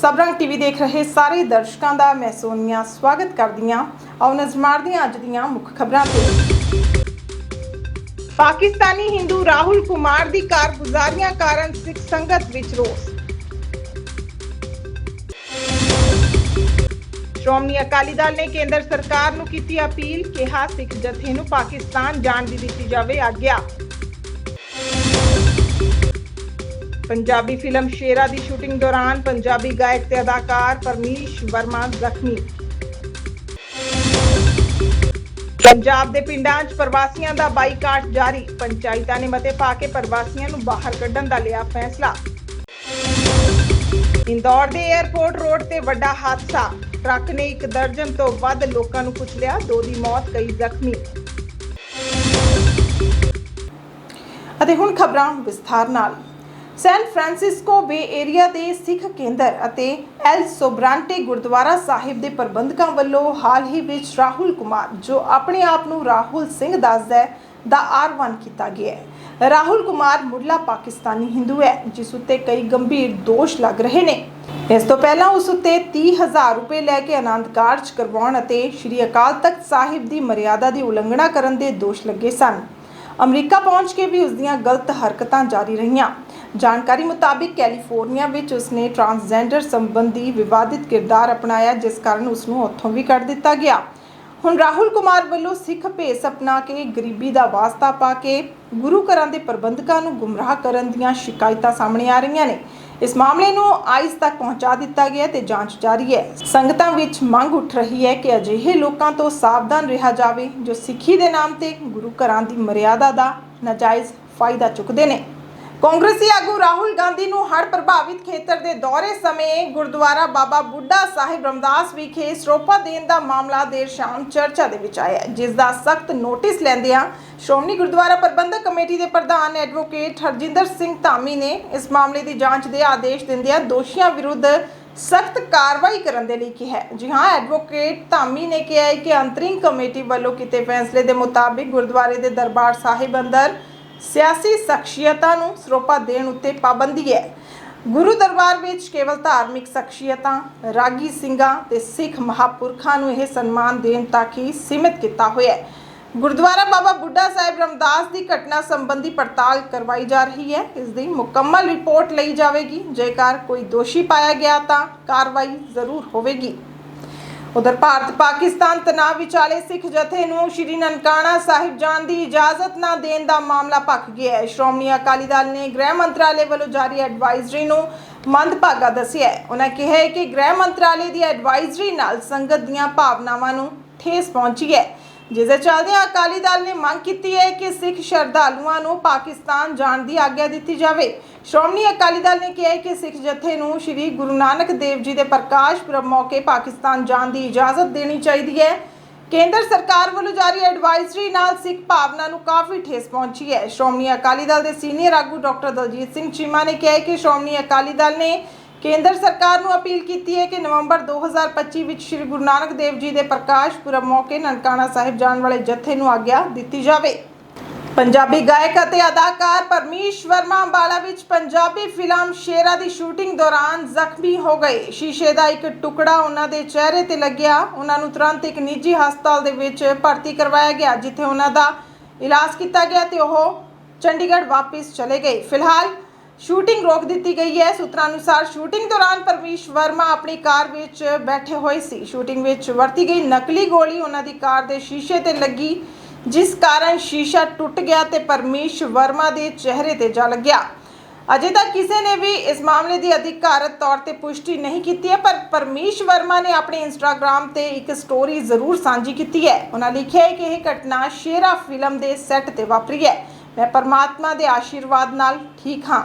ਸਬਰੰਗ TV ਦੇਖ ਰਹੇ ਸਾਰੇ ਦਰਸ਼ਕਾਂ ਦਾ ਮੈਂ ਸੋਨੀਆ, ਸਵਾਗਤ ਕਰਦੀ ਹਾਂ ਆਓ ਨਜ਼ਰ ਮਾਰਦੇ ਅੱਜ ਦੀਆਂ ਮੁੱਖ ਖਬਰਾਂ ਤੇ। ਪਾਕਿਸਤਾਨੀ ਹਿੰਦੂ ਰਾਹੁਲ ਕੁਮਾਰ ਦੀ ਕਾਰਗੁਜ਼ਾਰੀਆਂ ਕਾਰਨ ਸਿੱਖ ਸੰਗਤ ਵਿੱਚ ਰੋਸ। ਸ਼੍ਰੋਮਣੀ ਅਕਾਲੀ ਦਲ ਨੇ ਕੇਂਦਰ ਸਰਕਾਰ ਨੂੰ ਕੀਤੀ ਅਪੀਲ, ਕਿਹਾ ਸਿੱਖ ਜਥੇ ਨੂੰ ਪਾਕਿਸਤਾਨ ਜਾਣ ਦੀ ਦਿੱਤੀ ਜਾਵੇ ਆਗਿਆ। ਪੰਜਾਬੀ ਫਿਲਮ ਸ਼ੇਰਾ ਦੀ ਸ਼ੂਟਿੰਗ ਦੌਰਾਨ ਪੰਜਾਬੀ ਗਾਇਕ ਤੇ ਅਦਾਕਾਰ ਪਰਮੀਸ਼ ਵਰਮਾ ਜ਼ਖਮੀ। ਪੰਜਾਬ ਦੇ ਪਿੰਡਾਂ 'ਚ ਪ੍ਰਵਾਸੀਆਂ ਦਾ ਬਾਈਕਾਟ ਜਾਰੀ। ਪੰਚਾਇਤਾਂ ਨੇ ਮਤੇ ਪਾ ਕੇ ਪ੍ਰਵਾਸੀਆਂ ਨੂੰ ਬਾਹਰ ਕੱਢਣ ਦਾ ਲਿਆ ਫੈਸਲਾ। ਇੰਦੌਰ ਦੇ 에ਅਰਪੋਰਟ ਰੋਡ ਤੇ ਵੱਡਾ ਹਾਦਸਾ। ਟਰੱਕ ਨੇ ਇੱਕ ਦਰਜਨ ਤੋਂ ਵੱਧ ਲੋਕਾਂ ਨੂੰ ਕੁਚਲਿਆ ਦੋ ਦੀ ਮੌਤ, ਕਈ ਜ਼ਖਮੀ। ਅਤੇ ਹੁਣ ਖਬਰਾਂ ਵਿਸਥਾਰ ਨਾਲ। ਸੈਨ ਫਰਾਂਸਿਸਕੋ ਬੇ ਏਰੀਆ ਦੇ ਸਿੱਖ ਕੇਂਦਰ ਅਤੇ ਐਲ ਸੋਬਰਾਂਟੇ ਗੁਰਦੁਆਰਾ ਸਾਹਿਬ ਦੇ ਪ੍ਰਬੰਧਕਾਂ ਵੱਲੋਂ ਹਾਲ ਹੀ ਵਿੱਚ ਰਾਹੁਲ ਕੁਮਾਰ, ਜੋ ਆਪਣੇ ਆਪ ਨੂੰ ਰਾਹੁਲ ਸਿੰਘ ਦੱਸਦਾ ਹੈ, ਦਾ ਆਰਵਨ ਕੀਤਾ ਗਿਆ ਹੈ। ਰਾਹੁਲ ਕੁਮਾਰ ਮੁੱਢਲਾ ਪਾਕਿਸਤਾਨੀ ਹਿੰਦੂ ਹੈ, ਜਿਸ ਉੱਤੇ ਕਈ ਗੰਭੀਰ ਦੋਸ਼ ਲੱਗ ਰਹੇ ਨੇ। ਇਸ ਤੋਂ ਪਹਿਲਾਂ ਉਸ ਉੱਤੇ 30000 ਰੁਪਏ ਲੈ ਕੇ ਆਨੰਦ ਕਾਰਜ ਕਰਵਾਉਣ ਅਤੇ ਸ਼੍ਰੀ ਅਕਾਲ ਤਖਤ ਸਾਹਿਬ ਦੀ ਮਰਿਆਦਾ ਦੀ ਉਲੰਘਣਾ ਕਰਨ ਦੇ ਦੋਸ਼ ਲੱਗੇ ਸਨ। ਅਮਰੀਕਾ ਪਹੁੰਚ ਕੇ ਵੀ ਉਸ ਦੀਆਂ ਗਲਤ ਹਰਕਤਾਂ ਜਾਰੀ ਰਹੀਆਂ। ਜਾਣਕਾਰੀ ਮੁਤਾਬਿਕ ਕੈਲੀਫੋਰਨੀਆ ਵਿੱਚ ਉਸਨੇ ਟਰਾਂਸਜੈਂਡਰ ਸੰਬੰਧੀ ਵਿਵਾਦਿਤ ਕਿਰਦਾਰ ਅਪਣਾਇਆ, ਜਿਸ ਕਾਰਨ ਉਸ ਨੂੰ ਉੱਥੋਂ ਵੀ ਕੱਢ ਦਿੱਤਾ ਗਿਆ। ਹੁਣ ਰਾਹੁਲ ਕੁਮਾਰ ਵੱਲੋਂ ਸਿੱਖ ਭੇਸ ਅਪਣਾ ਕੇ ਗਰੀਬੀ ਦਾ ਵਾਸਤਾ ਪਾ ਕੇ ਗੁਰੂ ਘਰਾਂ ਦੇ ਪ੍ਰਬੰਧਕਾਂ ਨੂੰ ਗੁੰਮਰਾਹ ਕਰਨ ਦੀਆਂ ਸ਼ਿਕਾਇਤਾਂ ਸਾਹਮਣੇ ਆ ਰਹੀਆਂ ਨੇ। ਇਸ ਮਾਮਲੇ ਨੂੰ ਆਈਸ ਤੱਕ ਪਹੁੰਚਾ ਦਿੱਤਾ ਗਿਆ ਤੇ ਜਾਂਚ ਜਾਰੀ ਹੈ। ਸੰਗਤਾਂ ਵਿੱਚ ਮੰਗ ਉੱਠ ਰਹੀ ਹੈ ਕਿ ਅਜਿਹੇ ਲੋਕਾਂ ਤੋਂ ਸਾਵਧਾਨ ਰਿਹਾ ਜਾਵੇ, ਜੋ ਸਿੱਖੀ ਦੇ ਨਾਮ ਤੇ ਗੁਰੂ ਘਰਾਂ ਦੀ ਮਰਿਆਦਾ ਦਾ ਨਾਜਾਇਜ਼ ਫਾਇਦਾ ਚੁੱਕਦੇ ਨੇ। ਕਾਂਗਰਸੀ ਆਗੂ ਰਾਹੁਲ ਗਾਂਧੀ ਨੂੰ ਹੜ੍ਹ ਪ੍ਰਭਾਵਿਤ ਖੇਤਰ ਦੇ ਦੌਰੇ ਸਮੇਂ ਗੁਰਦੁਆਰਾ ਬਾਬਾ ਬੁੱਢਾ ਸਾਹਿਬ ਰਮਦਾਸ ਵਿਖੇ ਸਰੋਪਾ ਦੇਣ ਦਾ ਮਾਮਲਾ ਦੇਰ ਸ਼ਾਮ ਚਰਚਾ ਦੇ ਵਿੱਚ ਆਇਆ ਜਿਸ ਦਾ ਸਖਤ ਨੋਟਿਸ ਲੈਂਦਿਆਂ ਸ਼੍ਰੋਮਣੀ ਗੁਰਦੁਆਰਾ ਪ੍ਰਬੰਧਕ ਕਮੇਟੀ ਦੇ ਪ੍ਰਧਾਨ ਐਡਵੋਕੇਟ ਹਰਜਿੰਦਰ ਸਿੰਘ ਧਾਮੀ ਨੇ ਇਸ ਮਾਮਲੇ ਦੀ ਜਾਂਚ ਦੇ ਆਦੇਸ਼ ਦਿੰਦਿਆਂ ਦੋਸ਼ੀਆਂ ਵਿਰੁੱਧ ਸਖਤ ਕਾਰਵਾਈ ਕਰਨ ਦੇ ਲਈ ਕਿਹਾ ਜੀ ਹਾਂ, ਐਡਵੋਕੇਟ ਧਾਮੀ ਨੇ ਕਿਹਾ ਹੈ ਕਿ ਅੰਤਰਿੰਗ ਕਮੇਟੀ ਵੱਲੋਂ ਕੀਤੇ ਫੈਸਲੇ ਦੇ ਮੁਤਾਬਿਕ ਗੁਰਦੁਆਰੇ ਦੇ ਦਰਬਾਰ ਸਾਹਿਬ ਅੰਦਰ ਸਿਆਸੀ ਸ਼ਖਸੀਅਤਾਂ ਨੂੰ ਸਰੋਪਾ ਦੇਣ ਉੱਤੇ ਪਾਬੰਦੀ ਹੈ। ਗੁਰੂ ਦਰਬਾਰ ਵਿੱਚ ਕੇਵਲ ਧਾਰਮਿਕ ਸ਼ਖਸੀਅਤਾਂ, ਰਾਗੀ ਸਿੰਘਾਂ ਤੇ ਸਿੱਖ ਮਹਾਪੁਰਖਾਂ ਨੂੰ ਇਹ ਸਨਮਾਨ ਦੇਣ ਤੱਕ ਹੀ ਸੀਮਿਤ ਕੀਤਾ ਹੋਇਆ ਹੈ। ਗੁਰਦੁਆਰਾ ਬਾਬਾ ਬੁੱਢਾ ਸਾਹਿਬ ਰਮਦਾਸ ਦੀ ਘਟਨਾ ਸੰਬੰਧੀ ਪੜਤਾਲ ਕਰਵਾਈ ਜਾ ਰਹੀ ਹੈ। ਇਸ ਦੀ ਮੁਕੰਮਲ ਰਿਪੋਰਟ ਲਈ ਜਾਵੇਗੀ। ਜੇਕਰ ਕੋਈ ਦੋਸ਼ੀ ਪਾਇਆ ਗਿਆ ਤਾਂ ਕਾਰਵਾਈ ਜ਼ਰੂਰ ਹੋਵੇਗੀ। ਉਧਰ ਭਾਰਤ, ਪਾਕਿਸਤਾਨ ਤਣਾਅ ਵਿਚਾਲੇ ਸਿੱਖ ਜਥੇ ਨੂੰ ਸ਼੍ਰੀ ਨਨਕਾਣਾ ਸਾਹਿਬ ਜਾਣ ਦੀ ਇਜਾਜ਼ਤ ਨਾ ਦੇਣ ਦਾ ਮਾਮਲਾ ਭਖ ਗਿਆ ਹੈ। ਸ਼੍ਰੋਮਣੀ ਅਕਾਲੀ ਦਲ ਨੇ ਗ੍ਰਹਿ ਮੰਤਰਾਲੇ ਵੱਲੋਂ ਜਾਰੀ ਐਡਵਾਈਜ਼ਰੀ ਨੂੰ ਮੰਦਭਾਗਾ ਦੱਸਿਆ ਉਹਨਾਂ ਕਿਹਾ ਹੈ ਕਿ ਗ੍ਰਹਿ ਮੰਤਰਾਲੇ ਦੀ ਐਡਵਾਈਜ਼ਰੀ ਨਾਲ ਸੰਗਤ ਦੀਆਂ ਭਾਵਨਾਵਾਂ ਨੂੰ ਠੇਸ ਪਹੁੰਚੀ ਹੈ। ਜਿਸ ਦੇ ਚੱਲਦਿਆਂ ਅਕਾਲੀ ਦਲ ਨੇ ਮੰਗ ਕੀਤੀ ਹੈ ਕਿ ਸਿੱਖ ਸ਼ਰਧਾਲੂਆਂ ਨੂੰ ਪਾਕਿਸਤਾਨ ਜਾਣ ਦੀ ਆਗਿਆ ਦਿੱਤੀ ਜਾਵੇ। ਸ਼੍ਰੋਮਣੀ ਅਕਾਲੀ ਦਲ ਨੇ ਕਿਹਾ ਕਿ ਸਿੱਖ ਜਥੇ ਨੂੰ ਸ੍ਰੀ ਗੁਰੂ ਨਾਨਕ ਦੇਵ ਜੀ ਦੇ ਪ੍ਰਕਾਸ਼ ਪੁਰਬ ਮੌਕੇ ਪਾਕਿਸਤਾਨ ਜਾਣ ਦੀ ਇਜਾਜ਼ਤ ਦੇਣੀ ਚਾਹੀਦੀ ਹੈ। ਕੇਂਦਰ ਸਰਕਾਰ ਵੱਲੋਂ ਜਾਰੀ ਐਡਵਾਈਜ਼ਰੀ ਨਾਲ ਸਿੱਖ ਭਾਵਨਾ ਨੂੰ ਕਾਫੀ ਠੇਸ ਪਹੁੰਚੀ ਹੈ। ਸ਼੍ਰੋਮਣੀ ਅਕਾਲੀ ਦਲ ਦੇ ਸੀਨੀਅਰ ਆਗੂ ਡਾਕਟਰ ਦਲਜੀਤ ਸਿੰਘ ਚੀਮਾ ਨੇ ਕਿਹਾ ਕਿ ਸ਼੍ਰੋਮਣੀ ਅਕਾਲੀ ਦਲ ਨੇ ਕੇਂਦਰ ਸਰਕਾਰ ਨੂੰ ਅਪੀਲ ਕੀਤੀ ਹੈ ਕਿ ਨਵੰਬਰ 2025 ਵਿੱਚ ਸ੍ਰੀ ਗੁਰੂ ਨਾਨਕ ਦੇਵ ਜੀ ਦੇ ਪ੍ਰਕਾਸ਼ ਪੁਰਬ ਮੌਕੇ ਨਨਕਾਣਾ ਸਾਹਿਬ ਜਾਣ ਵਾਲੇ ਜਥੇ ਨੂੰ ਆਗਿਆ ਦਿੱਤੀ ਜਾਵੇ। ਪੰਜਾਬੀ ਗਾਇਕ ਅਤੇ ਅਦਾਕਾਰ ਪਰਮੀਸ਼ ਵਰਮਾ ਅੰਬਾਲਾ ਵਿੱਚ ਪੰਜਾਬੀ ਫਿਲਮ ਸ਼ੇਰਾ ਦੀ ਸ਼ੂਟਿੰਗ ਦੌਰਾਨ ਜ਼ਖਮੀ ਹੋ ਗਏ। ਸ਼ੀਸ਼ੇ ਦਾ ਇੱਕ ਟੁਕੜਾ ਉਹਨਾਂ ਦੇ ਚਿਹਰੇ ਤੇ ਲੱਗਿਆ। ਉਹਨਾਂ ਨੂੰ ਤੁਰੰਤ ਇੱਕ ਨਿੱਜੀ ਹਸਪਤਾਲ ਦੇ ਵਿੱਚ ਭਰਤੀ ਕਰਵਾਇਆ ਗਿਆ, ਜਿੱਥੇ ਉਹਨਾਂ ਦਾ ਇਲਾਜ ਕੀਤਾ ਗਿਆ ਤੇ ਉਹ ਚੰਡੀਗੜ੍ਹ ਵਾਪਸ ਚਲੇ ਗਏ। ਫਿਲਹਾਲ ਸ਼ੂਟਿੰਗ ਰੋਕ ਦਿੱਤੀ ਗਈ ਹੈ। ਸੂਤਰਾਂ ਅਨੁਸਾਰ ਸ਼ੂਟਿੰਗ ਦੌਰਾਨ ਪਰਮੇਸ਼ ਵਰਮਾ ਆਪਣੀ ਕਾਰ ਵਿੱਚ ਬੈਠੇ ਹੋਏ ਸੀ। ਸ਼ੂਟਿੰਗ ਵਿੱਚ ਵਰਤੀ ਗਈ ਨਕਲੀ ਗੋਲੀ ਉਹਨਾਂ ਦੀ ਕਾਰ ਦੇ ਸ਼ੀਸ਼ੇ ਤੇ ਲੱਗੀ, ਜਿਸ ਕਾਰਨ ਸ਼ੀਸ਼ਾ ਟੁੱਟ ਗਿਆ ਤੇ ਪਰਮੇਸ਼ ਵਰਮਾ ਦੇ ਚਿਹਰੇ ਤੇ ਜਾ ਲੱਗਿਆ। ਅਜੇ ਤੱਕ ਕਿਸੇ ਨੇ ਵੀ ਇਸ ਮਾਮਲੇ ਦੀ ਅਧਿਕਾਰਤ ਤੌਰ ਤੇ ਪੁਸ਼ਟੀ ਨਹੀਂ ਕੀਤੀ ਹੈ, ਪਰ ਪਰਮੇਸ਼ ਵਰਮਾ ਨੇ ਆਪਣੇ ਇੰਸਟਾਗ੍ਰam ਤੇ ਇੱਕ ਸਟੋਰੀ ਜ਼ਰੂਰ ਸਾਂਝੀ ਕੀਤੀ ਹੈ। ਉਹਨਾਂ ਲਿਖਿਆ ਹੈ ਕਿ ਇਹ ਘਟਨਾ ਸ਼ੇਰਾ ਫਿਲਮ ਦੇ ਸੈੱਟ ਤੇ ਵਾਪਰੀ ਹੈ। ਮੈਂ ਪਰਮਾਤਮਾ ਦੇ ਆਸ਼ੀਰਵਾਦ ਨਾਲ ਠੀਕ ਹਾਂ।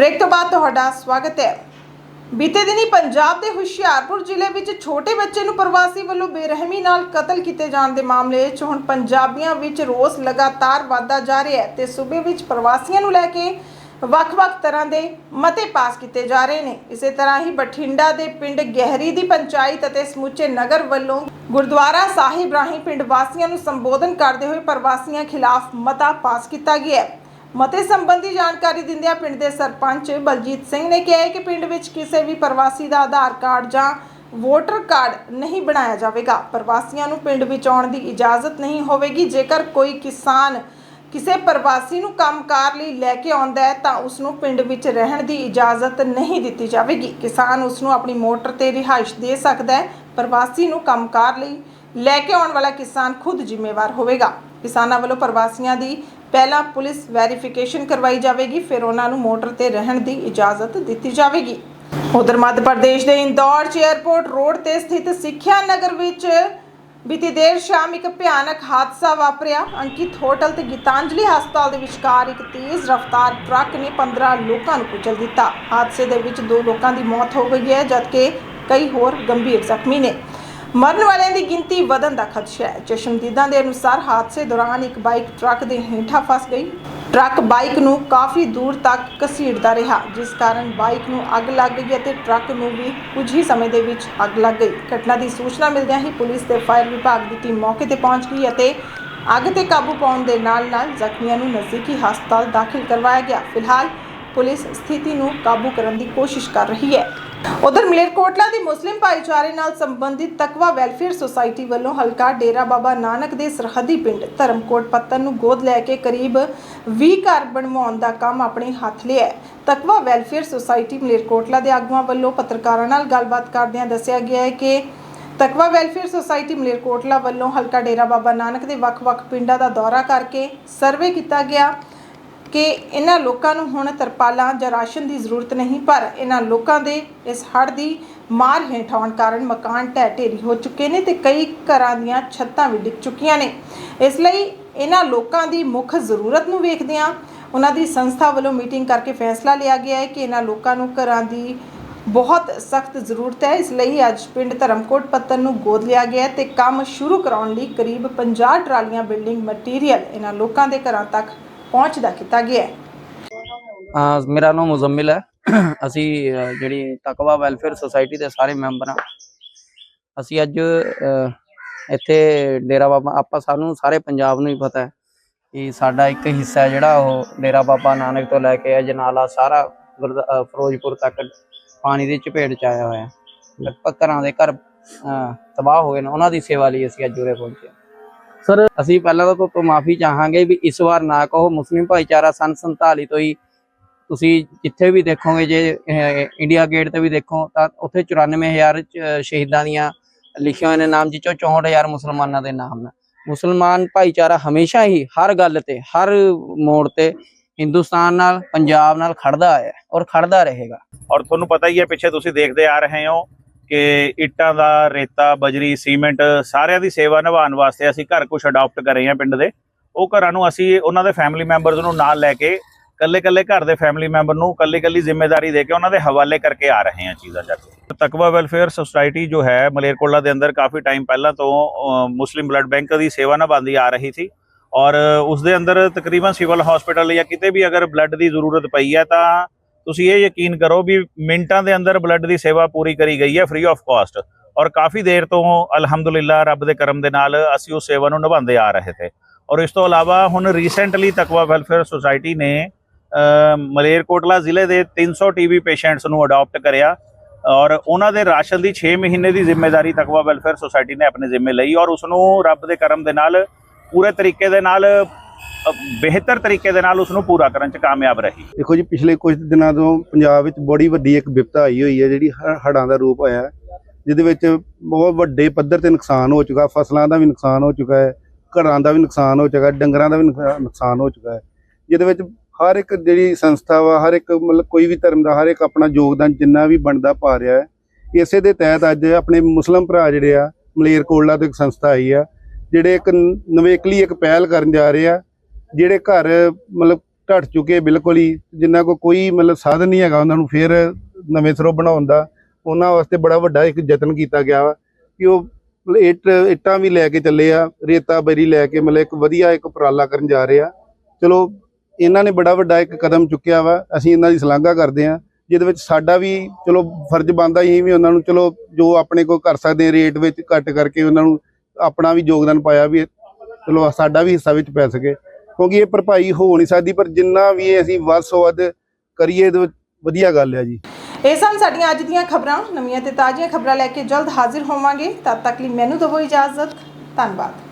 ਬ੍ਰੇਕ ਤੋਂ ਬਾਅਦ ਤੁਹਾਡਾ ਸਵਾਗਤ ਹੈ। ਬੀਤੇ ਦਿਨੀ ਪੰਜਾਬ ਦੇ ਹੁਸ਼ਿਆਰਪੁਰ ਜ਼ਿਲ੍ਹੇ ਵਿੱਚ ਛੋਟੇ ਬੱਚੇ ਨੂੰ ਪ੍ਰਵਾਸੀ ਵੱਲੋਂ ਬੇਰਹਿਮੀ ਨਾਲ ਕਤਲ ਕੀਤੇ ਜਾਣ ਦੇ ਮਾਮਲੇ 'ਚ ਹੁਣ ਪੰਜਾਬੀਆਂ ਵਿੱਚ ਰੋਸ ਲਗਾਤਾਰ ਵਧਦਾ ਜਾ ਰਿਹਾ ਹੈ ਤੇ ਸੂਬੇ ਵਿੱਚ ਪ੍ਰਵਾਸੀਆਂ ਨੂੰ ਲੈ ਕੇ ਵੱਖ-ਵੱਖ ਤਰ੍ਹਾਂ ਦੇ ਮਤੇ ਪਾਸ ਕੀਤੇ ਜਾ ਰਹੇ ਨੇ। ਇਸੇ ਤਰ੍ਹਾਂ ਹੀ ਬਠਿੰਡਾ ਦੇ ਪਿੰਡ ਗਹਿਰੀ ਦੀ ਪੰਚਾਇਤ ਅਤੇ ਸਮੁੱਚੇ ਨਗਰ ਵੱਲੋਂ ਗੁਰਦੁਆਰਾ ਸਾਹਿਬ ਰਾਹੀਂ ਪਿੰਡ ਵਾਸੀਆਂ ਨੂੰ ਸੰਬੋਧਨ ਕਰਦੇ ਹੋਏ ਪ੍ਰਵਾਸੀਆਂ ਖਿਲਾਫ ਮਤਾ ਪਾਸ ਕੀਤਾ ਗਿਆ ਹੈ। ਮਤੇ ਸੰਬੰਧੀ ਜਾਣਕਾਰੀ ਦਿੰਦਿਆਂ ਪਿੰਡ ਦੇ ਸਰਪੰਚ ਬਲਜੀਤ ਸਿੰਘ ਨੇ ਕਿਹਾ ਕਿ ਪਿੰਡ ਵਿੱਚ ਕਿਸੇ ਵੀ ਪ੍ਰਵਾਸੀ ਦਾ ਆਧਾਰ ਕਾਰਡ ਜਾਂ ਵੋਟਰ ਕਾਰਡ ਨਹੀਂ ਬਣਾਇਆ ਜਾਵੇਗਾ। ਪ੍ਰਵਾਸੀਆਂ ਨੂੰ ਪਿੰਡ ਵਿੱਚ ਆਉਣ ਦੀ ਇਜਾਜ਼ਤ ਨਹੀਂ ਹੋਵੇਗੀ। ਜੇਕਰ ਕੋਈ ਕਿਸਾਨ ਕਿਸੇ ਪ੍ਰਵਾਸੀ ਨੂੰ ਕੰਮਕਾਰ ਲਈ ਲੈ ਕੇ ਆਉਂਦਾ ਹੈ, ਤਾਂ ਉਸ ਨੂੰ ਪਿੰਡ ਵਿੱਚ ਰਹਿਣ ਦੀ ਇਜਾਜ਼ਤ ਨਹੀਂ ਦਿੱਤੀ ਜਾਵੇਗੀ। ਕਿਸਾਨ ਉਸ ਨੂੰ ਆਪਣੀ ਮੋਟਰ ਤੇ ਰਿਹਾਇਸ਼ ਦੇ ਸਕਦਾ ਹੈ। ਪ੍ਰਵਾਸੀ ਨੂੰ ਕੰਮਕਾਰ ਲਈ ਲੈ ਕੇ ਆਉਣ ਵਾਲਾ ਕਿਸਾਨ ਖੁਦ ਜ਼ਿੰਮੇਵਾਰ ਹੋਵੇਗਾ। ਕਿਸਾਨਾਂ ਵੱਲੋਂ ਪ੍ਰਵਾਸੀਆਂ ਦੀ ਪਹਿਲਾਂ ਪੁਲਿਸ ਵੈਰੀਫਿਕੇਸ਼ਨ ਕਰਵਾਈ ਜਾਵੇਗੀ, ਫਿਰ ਉਹਨਾਂ ਨੂੰ ਮੋਟਰ ਤੇ ਰਹਿਣ ਦੀ ਇਜਾਜ਼ਤ ਦਿੱਤੀ ਜਾਵੇਗੀ। ਉਧਰ ਮੱਧ ਪ੍ਰਦੇਸ਼ ਦੇ ਇੰਦੌਰ 'ਚ 에ਅਰਪੋਰਟ ਰੋਡ ਤੇ ਸਥਿਤ ਸਿੱਖਿਆ ਨਗਰ ਵਿੱਚ ਬੀਤੀ ਦੇਰ ਸ਼ਾਮ ਇੱਕ ਭਿਆਨਕ ਹਾਦਸਾ ਵਾਪਰਿਆ। ਅੰਕਿਤ ਹੋਟਲ ਤੇ ਗੀਤਾਂਜਲੀ ਹਸਪਤਾਲ ਦੇ ਵਿਚਕਾਰ ਇੱਕ ਤੇਜ਼ ਰਫ਼ਤਾਰ ਟਰੱਕ ਨੇ 15 ਲੋਕਾਂ ਨੂੰ ਕੁਚਲ ਦਿੱਤਾ। ਹਾਦਸੇ ਦੇ ਵਿੱਚ ਦੋ ਲੋਕਾਂ ਦੀ ਮੌਤ ਹੋ ਗਈ ਹੈ, ਜਦਕਿ ਕਈ ਹੋਰ ਗੰਭੀਰ ਜ਼ਖਮੀ ਨੇ। ਮਰਨ ਵਾਲਿਆਂ ਦੀ ਗਿਣਤੀ ਵਧਣ ਦਾ ਖਦਸ਼ਾ ਹੈ। ਚਸ਼ਮਦੀਦਾਂ ਦੇ ਅਨੁਸਾਰ ਹਾਦਸੇ ਦੌਰਾਨ ਇੱਕ ਬਾਈਕ ਟਰੱਕ ਦੇ ਹੇਠਾਂ ਫਸ ਗਈ। ਟਰੱਕ ਬਾਈਕ ਨੂੰ ਕਾਫੀ ਦੂਰ ਤੱਕ ਘਸੀੜਦਾ ਰਿਹਾ, ਜਿਸ ਕਾਰਨ ਬਾਈਕ ਨੂੰ ਅੱਗ ਲੱਗ ਗਈ ਅਤੇ ਟਰੱਕ ਨੂੰ ਵੀ ਕੁਝ ਹੀ ਸਮੇਂ ਦੇ ਵਿੱਚ ਅੱਗ ਲੱਗ ਗਈ। ਘਟਨਾ ਦੀ ਸੂਚਨਾ ਮਿਲਦਿਆਂ ਹੀ ਪੁਲਿਸ ਤੇ ਫਾਇਰ ਵਿਭਾਗ ਦੀ ਟੀਮ ਮੌਕੇ ਤੇ ਪਹੁੰਚ ਗਈ ਅਤੇ ਅੱਗ ਤੇ ਕਾਬੂ ਪਾਉਣ ਦੇ ਨਾਲ-ਨਾਲ ਜ਼ਖਮੀਆਂ ਨੂੰ ਨਜ਼ਦੀਕੀ ਹਸਪਤਾਲ ਦਾਖਲ ਕਰਵਾਇਆ ਗਿਆ। ਫਿਲਹਾਲ ਪੁਲਿਸ ਸਥਿਤੀ ਨੂੰ ਕਾਬੂ ਕਰਨ ਦੀ ਕੋਸ਼ਿਸ਼ ਕਰ ਰਹੀ ਹੈ। ਉਧਰ ਮਲੇਰਕੋਟਲਾ ਦੀ ਮੁਸਲਿਮ ਭਾਈਚਾਰੇ ਨਾਲ ਸੰਬੰਧਿਤ ਤਕਵਾ ਵੈਲਫੇਅਰ ਸੁਸਾਇਟੀ ਵੱਲੋਂ ਹਲਕਾ ਡੇਰਾ ਬਾਬਾ ਨਾਨਕ ਦੇ ਸਰਹੱਦੀ ਪਿੰਡ ਧਰਮਕੋਟ ਪੱਤਨ ਨੂੰ ਗੋਦ ਲੈ ਕੇ ਕਰੀਬ 20 ਘਰ ਬਣਵਾਉਣ ਦਾ ਕੰਮ ਆਪਣੇ ਹੱਥ ਲਿਆ ਹੈ। ਤਕਵਾ ਵੈਲਫੇਅਰ ਸੁਸਾਇਟੀ ਮਲੇਰਕੋਟਲਾ ਦੇ ਆਗੂਆਂ ਵੱਲੋਂ ਪੱਤਰਕਾਰਾਂ ਨਾਲ ਗੱਲਬਾਤ ਕਰਦਿਆਂ ਦੱਸਿਆ ਗਿਆ ਹੈ ਕਿ ਤਕਵਾ ਵੈਲਫੇਅਰ ਸੁਸਾਇਟੀ ਮਲੇਰਕੋਟਲਾ ਵੱਲੋਂ ਹਲਕਾ ਡੇਰਾ ਬਾਬਾ ਨਾਨਕ ਦੇ ਵੱਖ-ਵੱਖ ਪਿੰਡਾਂ ਦਾ ਦੌਰਾ ਕਰਕੇ ਸਰਵੇ ਕੀਤਾ ਗਿਆ। ਕਿ ਇਹਨਾਂ ਲੋਕਾਂ ਨੂੰ ਹੁਣ ਤਰਪਾਲਾਂ ਜਾਂ ਰਾਸ਼ਨ ਦੀ ਜ਼ਰੂਰਤ ਨਹੀਂ, ਪਰ ਇਹਨਾਂ ਲੋਕਾਂ ਦੇ ਇਸ ਹੜ੍ਹ ਦੀ ਮਾਰ ਹੇਠ ਆਉਣ ਕਾਰਨ ਮਕਾਨ ਢਹਿ ਢੇਰੀ ਹੋ ਚੁੱਕੇ ਨੇ ਤੇ ਕਈ ਘਰਾਂ ਦੀਆਂ ਛੱਤਾਂ ਵੀ ਡਿੱਗ ਚੁੱਕੀਆਂ ਨੇ। ਇਸ ਲਈ ਇਹਨਾਂ ਲੋਕਾਂ ਦੀ ਮੁੱਖ ਜ਼ਰੂਰਤ ਨੂੰ ਵੇਖਦਿਆਂ ਉਹਨਾਂ ਦੀ ਸੰਸਥਾ ਵੱਲੋਂ ਮੀਟਿੰਗ ਕਰਕੇ ਫੈਸਲਾ ਲਿਆ ਗਿਆ ਹੈ ਕਿ ਇਹਨਾਂ ਲੋਕਾਂ ਨੂੰ ਘਰਾਂ ਦੀ ਬਹੁਤ ਸਖਤ ਜ਼ਰੂਰਤ ਹੈ। ਇਸ ਲਈ ਅੱਜ ਪਿੰਡ ਧਰਮਕੋਟ ਪੱਤਨ ਨੂੰ ਗੋਦ ਲਿਆ ਗਿਆ ਹੈ ਤੇ ਕੰਮ ਸ਼ੁਰੂ ਕਰਾਉਣ ਲਈ ਕਰੀਬ 50 ਟਰਾਲੀਆਂ, ਬਿਲਡਿੰਗ ਮਟੀਰੀਅਲ ਇਹਨਾਂ ਲੋਕਾਂ ਦੇ ਘਰਾਂ ਤੱਕ ਪਹੁੰਚਦਾ ਕੀਤਾ ਗਿਆ? ਹੈ ਅਹ ਮੇਰਾ ਨਾਮ ਮੁਜ਼ੰਮਿਲ ਹੈ। ਅਸੀਂ ਅਹ, ਜਿਹੜੀ ਤਕਵਾ ਵੈਲਫੇਅਰ ਸੁਸਾਇਟੀ ਦੇ ਸਾਰੇ ਮੈਂਬਰ ਹਾਂ। ਅਸੀਂ ਅੱਜ ਅਹ, ਇੱਥੇ ਡੇਰਾ ਬਾਬਾ ਆਪਾਂ ਸਾਨੂੰ ਸਾਰੇ ਪੰਜਾਬ ਨੂੰ ਹੀ ਪਤਾ ਹੈ ਕਿ ਸਾਡਾ ਇੱਕ ਹਿੱਸਾ ਹੈ ਜਿਹੜਾ ਉਹ ਡੇਰਾ ਬਾਬਾ ਨਾਨਕ ਤੋਂ ਲੈ ਕੇ ਅਜਨਾਲਾ ਸਾਰਾ ਗੁਰਦ- ਅਹ, ਫਿਰੋਜ਼ਪੁਰ ਤੱਕ ਪਾਣੀ ਦੀ ਚਪੇਟ ਚ ਆਇਆ ਹੋਇਆ ਹੈ। ਲਗਭਗ ਘਰਾਂ ਦੇ ਘਰ ਅਹ, ਤਬਾਹ ਹੋ ਗਏ ਨੇ। ਉਹਨਾਂ ਦੀ ਸੇਵਾ ਲਈ ਅਸੀਂ ਅੱਜ ਉਰੇ ਪਹੁੰਚੇ ਹਾਂ। ਸਰ, ਅਸੀਂ ਪਹਿਲਾਂ ਤਾਂ ਤੋਂ ਮਾਫੀ ਚਾਹਾਂਗੇ ਵੀ ਇਸ ਵਾਰ ਨਾ ਕਹੋ, ਮੁਸਲਿਮ ਭਾਈਚਾਰਾ ਸੰਨ 47 ਤੋਂ ਹੀ ਤੁਸੀਂ ਜਿੱਥੇ ਵੀ ਦੇਖੋਗੇ ਜੇ ਇੰਡੀਆ ਗੇਟ ਤੇ ਵੀ ਦੇਖੋ, ਤਾਂ ਉੱਥੇ 94000 ਸ਼ਹੀਦਾਂ ਦੀਆਂ ਲਿਖੇ ਹੋਏ ਨੇ ਨਾਮ ਜਿੱਚੋਂ 64000 ਮੁਸਲਮਾਨਾਂ ਦੇ ਨਾਮ ਨੇ। ਮੁਸਲਮਾਨ ਭਾਈਚਾਰਾ ਹਮੇਸ਼ਾ ਹੀ ਹਰ ਗੱਲ ਤੇ, ਹਰ ਮੋੜ ਤੇ ਹਿੰਦੁਸਤਾਨ ਨਾਲ, ਪੰਜਾਬ ਨਾਲ ਖੜਦਾ ਆਇਆ ਹੈ ਔਰ ਖੜਦਾ ਰਹੇਗਾ। ਔਰ ਤੁਹਾਨੂੰ ਪਤਾ ਹੀ ਹੈ, ਪਿੱਛੇ ਤੁਸੀਂ ਦੇਖਦੇ ਆ ਰਹੇ ਹੋ ਕਿ ਇੱਟਾਂ ਦਾ ਰੇਤਾ, ਬਜਰੀ, ਸੀਮੈਂਟ ਸਾਰਿਆਂ ਦੀ ਸੇਵਾ ਨਿਭਾਉਣ ਵਾਸਤੇ ਅਸੀਂ ਘਰ ਕੁਝ ਅਡਾਪਟ ਕਰੇ ਆ ਪਿੰਡ ਦੇ। ਉਹ ਘਰਾਂ ਨੂੰ ਅਸੀਂ ਉਹਨਾਂ ਦੇ ਫੈਮਿਲੀ ਮੈਂਬਰਸ ਨੂੰ ਨਾਲ ਲੈ ਕੇ ਕੱਲੇ ਕੱਲੇ ਘਰ ਦੇ ਫੈਮਿਲੀ ਮੈਂਬਰ ਨੂੰ ਕੱਲੀ ਕੱਲੀ ਜ਼ਿੰਮੇਵਾਰੀ ਦੇ ਕੇ ਉਹਨਾਂ ਦੇ ਹਵਾਲੇ ਕਰਕੇ ਆ ਰਹੇ ਹਾਂ ਚੀਜ਼ਾਂ ਜਾ ਕੇ। ਤਕਵਾ ਵੈਲਫੇਅਰ ਸੁਸਾਇਟੀ ਜੋ ਹੈ ਮਲੇਰਕੋਲਾ ਦੇ ਅੰਦਰ ਕਾਫੀ ਟਾਈਮ ਪਹਿਲਾਂ ਤੋਂ ਮੁਸਲਿਮ ਬਲੱਡ ਬੈਂਕ ਦੀ ਸੇਵਾ ਨਿਭਾਉਂਦੀ ਆ ਰਹੀ ਸੀ। ਔਰ ਉਸ ਦੇ ਅੰਦਰ ਤਕਰੀਬਨ ਸਿਵਲ ਹਸਪੀਟਲ ਜਾਂ ਕਿਤੇ ਵੀ ਅਗਰ ਬਲੱਡ ਦੀ ਜ਼ਰੂਰਤ ਪਈ ਹੈ ਤਾਂ ਤੁਸੀਂ ਇਹ ਯਕੀਨ ਕਰੋ ਵੀ ਮਿੰਟਾਂ ਦੇ ਅੰਦਰ ਬਲੱਡ ਦੀ ਸੇਵਾ ਪੂਰੀ ਕਰੀ ਗਈ ਹੈ ਫ੍ਰੀ ਆਫ ਕਾਸਟ ਔਰ ਕਾਫੀ ਦੇਰ ਤੋਂ ਅਲਹਮਦੁਲਿਲਾ ਰੱਬ ਦੇ ਕਰਮ ਦੇ ਨਾਲ ਅਸੀਂ ਉਸ ਸੇਵਾ ਨੂੰ ਨਿਭਾਉਂਦੇ ਆ ਰਹੇ ਤੇ। ਔਰ ਇਸ ਤੋਂ ਇਲਾਵਾ ਹੁਣ ਰੀਸੈਂਟਲੀ ਤਕਵਾ ਵੈਲਫੇਅਰ ਸੁਸਾਇਟੀ ਨੇ ਮਲੇਰਕੋਟਲਾ ਜ਼ਿਲ੍ਹੇ ਦੇ 300 ਟੀਬੀ ਪੇਸ਼ੈਂਟਸ ਨੂੰ ਅਡਾਪਟ ਕਰਿਆ। ਔਰ ਉਹਨਾਂ ਦੇ ਰਾਸ਼ਨ ਦੀ 6 ਮਹੀਨੇ ਦੀ ਜ਼ਿੰਮੇਵਾਰੀ ਤਕਵਾ ਵੈਲਫੇਅਰ ਸੁਸਾਇਟੀ ਨੇ ਆਪਣੇ ਜ਼ਿੰਮੇ ਲਈ। ਔਰ ਉਸ ਨੂੰ ਰੱਬ ਦੇ ਕਰਮ ਦੇ ਨਾਲ, ਪੂਰੇ ਤਰੀਕੇ ਦੇ ਨਾਲ ਬਿਹਤਰ ਤਰੀਕੇ ਦੇ ਨਾਲ ਉਸ ਨੂੰ ਪੂਰਾ ਕਰਨ ਚ ਕਾਮਯਾਬ ਰਹੀ। ਦੇਖੋ ਜੀ, ਪਿਛਲੇ ਕੁਝ ਦਿਨਾਂ ਤੋਂ ਪੰਜਾਬ ਵਿੱਚ ਬੜੀ ਵੱਡੀ ਇੱਕ ਵਿਪਤਾ ਆਈ ਹੋਈ ਹੈ, ਜਿਹੜੀ ਹ- ਹੜ੍ਹਾਂ ਦਾ ਰੂਪ ਆਇਆ। ਜਿਹਦੇ ਵਿੱਚ ਬਹੁਤ ਵੱਡੇ ਪੱਧਰ ਤੇ ਨੁਕਸਾਨ ਹੋ ਚੁੱਕਾ, ਫਸਲਾਂ ਦਾ ਵੀ ਨੁਕਸਾਨ ਹੋ ਚੁੱਕਾ ਹੈ, ਘਰਾਂ ਦਾ ਵੀ ਨੁਕਸਾਨ ਹੋ ਚੁੱਕਾ, ਡੰਗਰਾਂ ਦਾ ਵੀ ਨੁਕਸਾ- ਨੁਕਸਾਨ ਹੋ ਚੁੱਕਾ ਹੈ। ਜਿਹਦੇ ਵਿੱਚ ਹਰ ਇੱਕ ਜਿਹੜੀ ਸੰਸਥਾ ਵਾ, ਹਰ ਇੱਕ ਮਤਲਬ ਕੋਈ ਵੀ ਧਰਮ ਦਾ, ਹਰ ਇੱਕ ਆਪਣਾ ਯੋਗਦਾਨ ਜਿੰਨਾ ਵੀ ਬਣਦਾ ਪਾ ਰਿਹਾ ਹੈ, ਇਸੇ ਦੇ ਤਹਿਤ ਅੱਜ ਆਪਣੇ ਮੁਸਲਮ ਭਰਾ ਜਿਹੜੇ ਆ, ਮਲੇਰਕੋਟਲਾ ਤੋਂ ਇੱਕ ਸੰਸਥਾ ਆਈ ਆ, ਜਿਹੜੇ ਇੱਕ ਨਵੇਕਲੀ ਇੱਕ ਪਹਿਲ ਕਰਨ ਜਾ ਰਹੇ ਆ। ਜਿਹੜੇ ਘਰ ਮਤਲਬ ਢੱਟ ਚੁੱਕੇ ਬਿਲਕੁਲ ਹੀ ਜਿਨ੍ਹਾਂ ਕੋ ਕੋਈ ਮਤਲਬ ਸਾਧਨ ਨਹੀਂ ਹੈਗਾ ਉਹਨਾਂ ਨੂੰ ਫੇਰ ਨਵੇਂ ਸਿਰੋਂ ਬਣਾਉਣ ਦਾ, ਉਹਨਾਂ ਵਾਸਤੇ ਬੜਾ ਵੱਡਾ ਇੱਕ ਯਤਨ ਕੀਤਾ ਗਿਆ ਵਾ ਕਿ ਉਹ ਮਤਲਬ ਇੱਟ, ਇੱਟਾਂ ਵੀ ਲੈ ਕੇ ਚੱਲੇ ਆ, ਰੇਤਾ ਬਰੀ ਲੈ ਕੇ ਮਤਲਬ ਇੱਕ ਵਧੀਆ ਇੱਕ ਉਪਰਾਲਾ ਕਰਨ ਜਾ ਰਹੇ ਆ। ਚਲੋ, ਇਹਨਾਂ ਨੇ ਬੜਾ ਵੱਡਾ ਇੱਕ ਕਦਮ ਚੁੱਕਿਆ ਵਾ, ਅਸੀਂ ਇਹਨਾਂ ਦੀ ਸ਼ਲਾਘਾ ਕਰਦੇ ਆ, ਜਿਹਦੇ ਵਿੱਚ ਸਾਡਾ ਵੀ ਚਲੋ ਫਰਜ਼ ਬਣਦਾ ਹੀ ਵੀ ਉਹਨਾਂ ਨੂੰ ਚਲੋ ਜੋ ਆਪਣੇ ਕੋਲ ਕਰ ਸਕਦੇ ਆ, ਰੇਟ ਵਿੱਚ ਘੱਟ ਕਰਕੇ ਉਹਨਾਂ ਨੂੰ ਆਪਣਾ ਵੀ ਯੋਗਦਾਨ ਪਾਇਆ ਵੀ ਚਲੋ ਸਾਡਾ ਵੀ ਹਿੱਸਾ ਵਿੱਚ ਪੈ ਸਕੇ। ਕਿਉਂਕਿ ਇਹ ਭਰਪਾਈ ਹੋ ਨਹੀਂ ਸਕਦੀ, ਪਰ ਜਿੰਨਾ ਵੀ ਇਹ ਅਸੀਂ ਵੱਧ ਤੋਂ ਵੱਧ ਕਰੀਏ, ਇਹਦੇ ਵਧੀਆ ਗੱਲ ਹੈ ਜੀ। ਇਹ ਸਨ ਸਾਡੀਆਂ ਅੱਜ ਦੀਆਂ ਖਬਰਾਂ। ਨਵੀਆਂ ਤੇ ਤਾਜ਼ੀਆਂ ਖਬਰਾਂ ਲੈ ਕੇ ਜਲਦ ਹਾਜ਼ਰ ਹੋਵਾਂਗੇ। ਤਦ ਤੱਕ ਲਈ ਮੈਨੂੰ ਦਿਓ ਇਜਾਜ਼ਤ। ਧੰਨਵਾਦ।